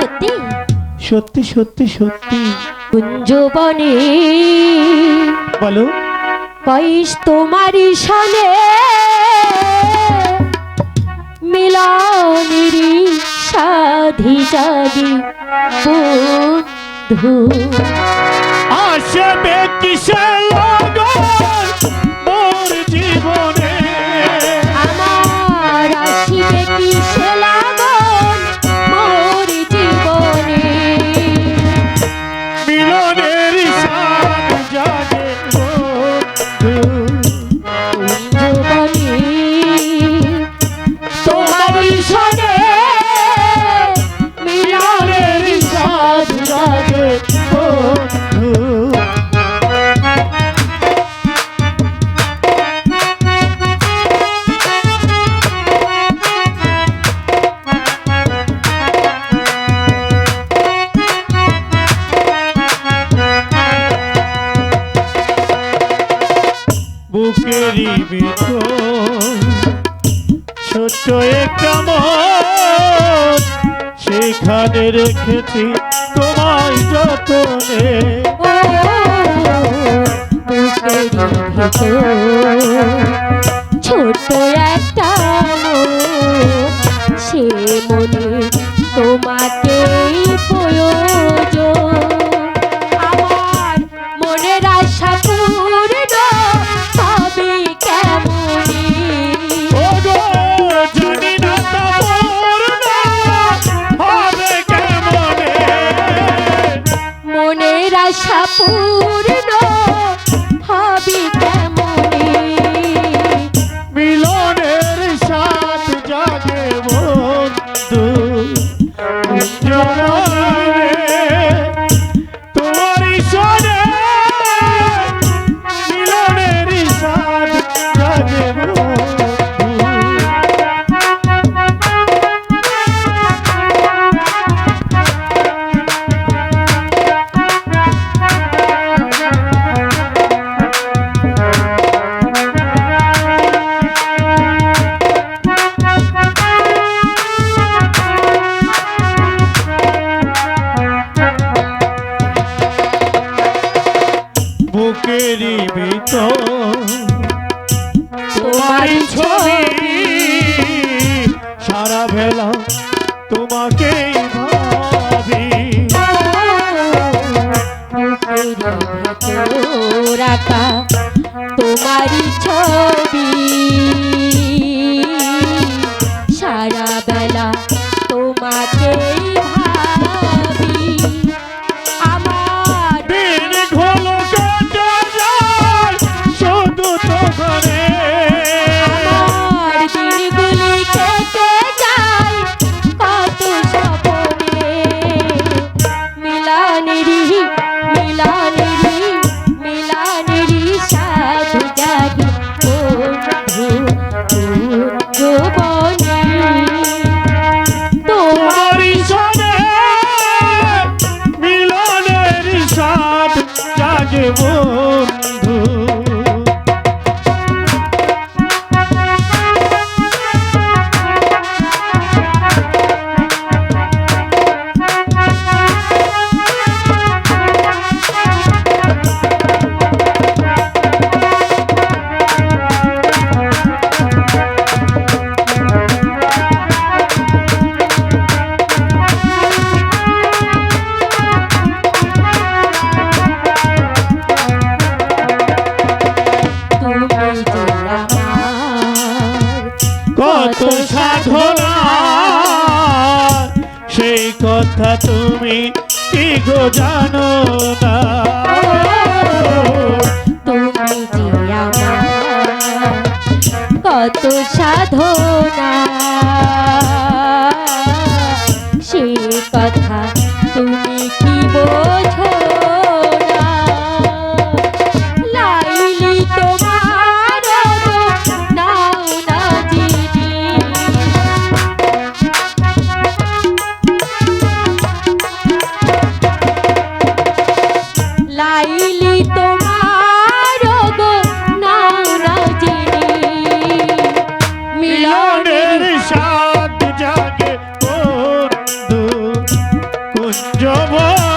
সত্যি? সত্যি সত্যি সত্যি। কুঞ্জবনে বলো। কইস তোমারই সনে মিলনেরই সাধি সাধি বন্ধু। আসবে কিসে লগন মিলনের বুকেরই ভিতর ছোট্ট একটা মন সেখানে রেখেছি তোমায় যতনে। ছোট পূর্ণ হবে বুকেরই ভিতর। তোমারই ছবি। সারা বেলা তোমাকেই ভাবি। রাখা তোমারই ছবি। সারা বেলা তোমাকে কথা তুমি কি গো জানো না? লাইলি তোমার গো না জেনে মিলনের সাথ জাগে বন্ধু কুঞ্জবন